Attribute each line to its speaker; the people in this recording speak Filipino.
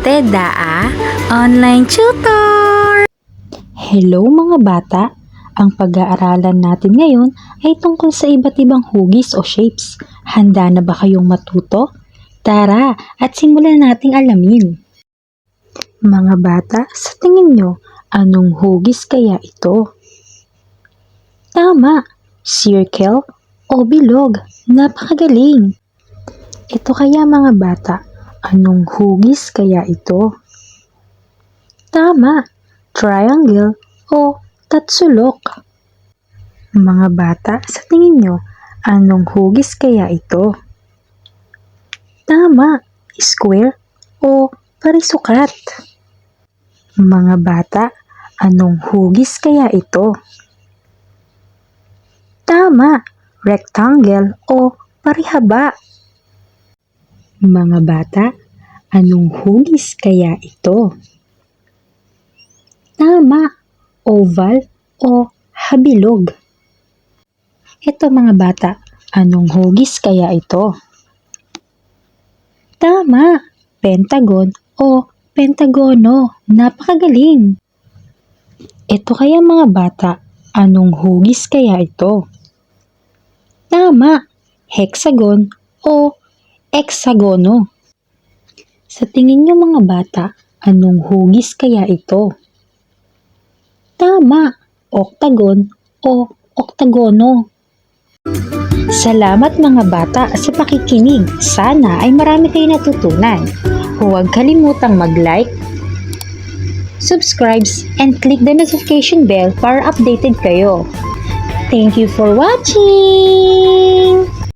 Speaker 1: Ate Daa, online tutor!
Speaker 2: Hello mga bata! Ang pag-aaralan natin ngayon ay tungkol sa iba't ibang hugis o shapes. Handa na ba kayong matuto? Tara at simulan nating alamin. Mga bata, sa tingin nyo, anong hugis kaya ito? Tama! Circle o bilog. Napakagaling! Ito kaya mga bata, anong hugis kaya ito? Tama! triangle o tatsulok. Mga bata, sa tingin nyo, anong hugis kaya ito? Tama, square o parisukat. Mga bata, anong hugis kaya ito? Tama, rectangle o parihaba. Mga bata, anong hugis kaya ito? Tama, oval o habilog. Ito mga bata, anong hugis kaya ito? Tama, pentagon o pentagono. Napakagaling. Ito kaya mga bata, anong hugis kaya ito? Tama, hexagon o hexagono. Sa tingin niyo mga bata, anong hugis kaya ito? Tama, octagon o oktagono. Salamat mga bata sa pakikinig. Sana ay marami kayo natutunan. Huwag kalimutang mag-like, subscribe, and click the notification bell para updated kayo. Thank you for watching!